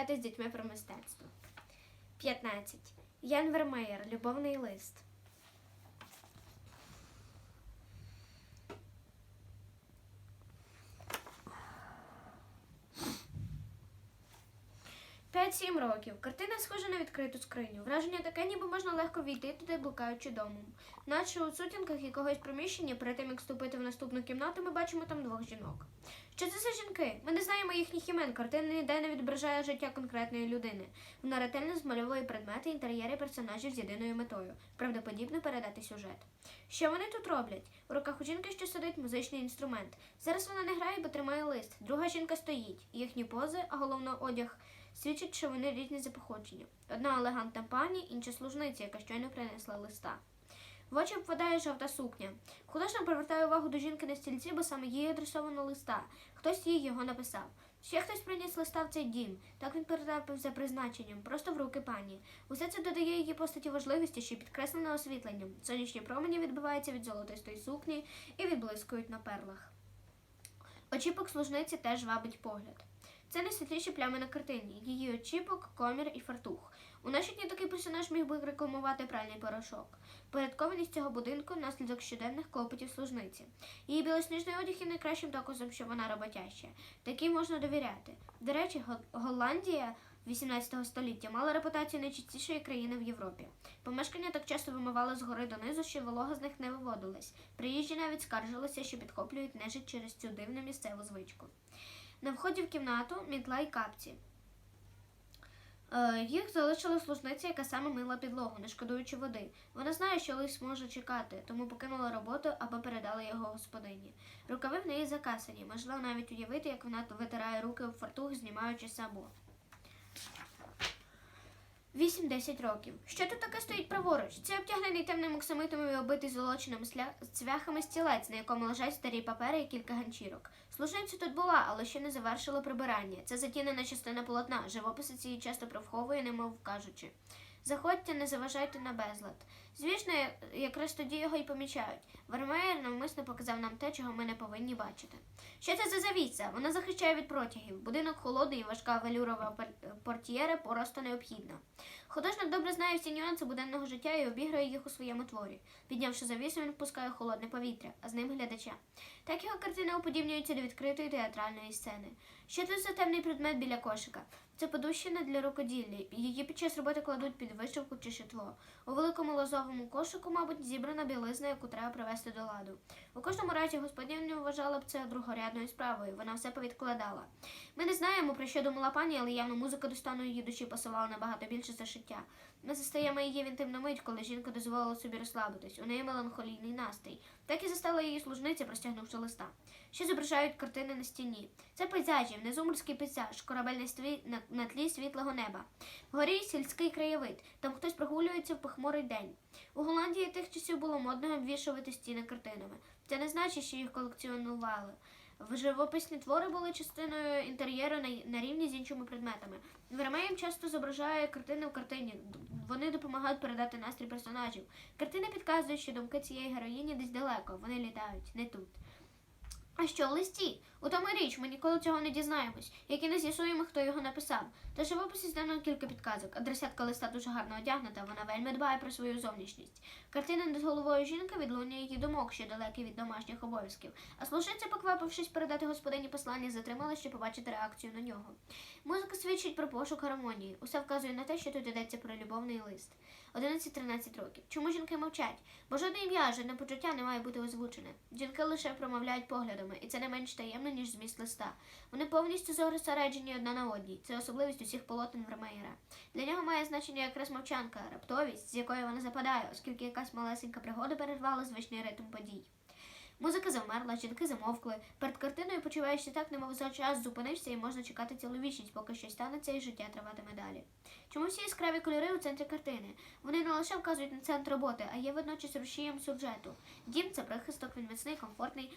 розмовляти з дітьми про мистецтво. 15. Ян Вермеєр. Любовний лист. П'ять-сім років. Картина схожа на відкриту скриню. Враження таке, ніби можна легко війти туди, блукаючи домом. Наче у сутінках якогось приміщення, перед тим як вступити в наступну кімнату, ми бачимо там двох жінок. Що це за жінки? Ми не знаємо їхніх імен. Картина ніде не відображає життя конкретної людини. Вона ретельно змальовує предмети, інтер'єри персонажів з єдиною метою правдоподібно передати сюжет. Що вони тут роблять? У руках у жінки, що сидить музичний інструмент. Зараз вона не грає, бо тримає лист. Друга жінка стоїть. Їхні пози, а головно одяг, свідчать, що вони різні за походженням. Одна елегантна пані, інша служниця, яка щойно принесла листа. В очі впадає жовта сукня. Художник привертає увагу до жінки на стільці, бо саме їй адресовано листа. Хтось їй його написав. Ще хтось приніс листа в цей дім. Так він передав за призначенням, просто в руки пані. Усе це додає її постаті важливості, що підкреслено освітленням. Сонячні промені відбиваються від золотистої сукні і відблискують на перлах. Очіпок служниці теж вабить погляд. Це найсвітліші плями на картині. Її очіпок, комір і фартух. У наші дні такий персонаж міг би рекламувати пральний порошок. Порядкованість цього будинку наслідок щоденних клопотів служниці. Її білосніжний одяг є найкращим доказом, що вона роботяща. Такій можна довіряти. До речі, Голландія 18 століття мала репутацію найчистішої країни в Європі. Помешкання так часто вимивали згори донизу, що волога з них не виводилась. Приїжджі навіть скаржилися, що підхоплюють нежить через цю дивну місцеву звичку. На вході в кімнату мітла й капці. Е, Їх залишила служниця, яка саме мила підлогу, не шкодуючи води. Вона знає, що лис може чекати, тому покинула роботу або передала його господині. Рукави в неї закасані, можливо навіть уявити, як вона витирає руки у фартух, знімаючи сабо. 8-10 років. Що тут таке стоїть праворуч? Це обтягнений темним оксамитом і оббитий золоченими цвяхами стілець, на якому лежать старі папери і кілька ганчірок. Служниця тут була, але ще не завершила прибирання. Це затінена частина полотна. Живописи цієї часто провховує, немов кажучи. Заходьте, не заважайте на безлад. Звісно, якраз тоді його й помічають. Вермеєр навмисно показав нам те, чого ми не повинні бачити. Що це за завіса? Вона захищає від протягів. Будинок холодний і важка велюрова пор- портьєра просто необхідна. Художник добре знає всі нюанси буденного життя і обіграє їх у своєму творі. Піднявши завісу, він впускає холодне повітря, а з ним глядача. Так його картини уподібнюються до відкритої театральної сцени. Що це за темний предмет біля кошика? Це подущина для рукоділля. Її під час роботи кладуть під вишивку чи шитло. У великому лозовому кошику, мабуть, зібрана білизна, яку треба привести до ладу. У кожному разі господиня вважала б це другорядною справою. Вона все повідкладала. Ми не знаємо, про що думала пані, але явно музика до стану її душі пасувала набагато більше за шиття. Ми застаємо її в інтимну мить, коли жінка дозволила собі розслабитись. У неї меланхолійний настрій. Так і застала її служниця, простягнувши листа. Що зображають картини на стіні? Це пейзажі, внизу морський пейзаж, корабель на, стві... на... тлі світлого неба. Вгорі сільський краєвид, там хтось прогулюється в похмурий день. У Голландії тих часів було модно обвішувати стіни картинами. Це не значить, що їх колекціонували. Живописні твори були частиною інтер'єру на рівні з іншими предметами. Вермеєм часто зображає картини в картині. Вони допомагають передати настрій персонажів. Картини підказують, що думки цієї героїні десь далеко, вони літають, не тут. А що в листі? У тому річ, ми ніколи цього не дізнаємось, як і не з'ясуємо, хто його написав. Та живописі здано кілька підказок. Адресатка листа дуже гарно одягнута, вона вельми дбає про свою зовнішність. Картина над головою жінки відлунює її думок, що далекі від домашніх обов'язків. А служиця, поквапившись передати господині послання, затримала, щоб побачити реакцію на нього. Музика свідчить про пошук гармонії. Усе вказує на те, що тут йдеться про любовний лист. 11-13 років. Чому жінки мовчать? Бо жодне ім'я, жодне почуття не має бути озвучене. Жінки лише промовляють поглядами, і це не менш таємно, ніж зміст листа. Вони повністю зосереджені одна на одній. Це особливість усіх полотен Вермеєра. Для нього має значення якраз мовчанка, раптовість, з якої вона западає, оскільки якась малесенька пригода перервала звичний ритм подій. Музика завмерла, жінки замовкли. Перед картиною почуваєшся так, немов за час зупинився і можна чекати цілу вічність, поки щось станеться і життя триватиме далі. Чому всі яскраві кольори у центрі картини? Вони не лише вказують на центр роботи, а є водночас рушієм сюжету. Дім це прихисток, він міцний, комфортний.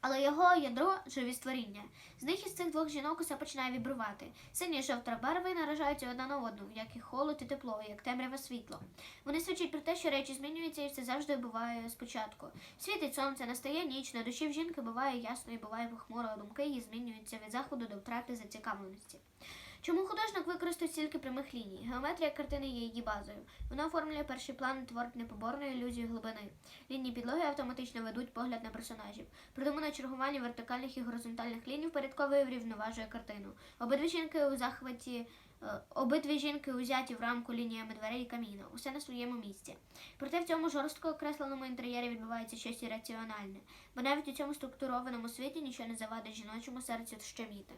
Але його ядро живі створіння. З них із цих двох жінок усе починає вібрувати. Сині жовтра барви наражаються одна на одну, як і холод і тепло, як темряве світло. Вони свідчать про те, що речі змінюються і все завжди буває спочатку. Світить сонце, настає ніч, на душі в жінки буває ясно і буває похмуро, думки її змінюються від заходу до втрати зацікавленості. Чому художник використав стільки прямих ліній? Геометрія картини є її базою. Вона оформлює перший план і творить непоборну ілюзію глибини. Лінії підлоги автоматично ведуть погляд на персонажів. Придумане чергування вертикальних і горизонтальних ліній впорядковує і врівноважує картину. Обидві жінки у захваті. е, Обидві жінки узяті в рамку лініями дверей і каміна, усе на своєму місці. Проте в цьому жорстко окресленому інтер'єрі відбувається щось ірраціональне, бо навіть у цьому структурованому світі нічого не завадить жіночому серцю щеміти.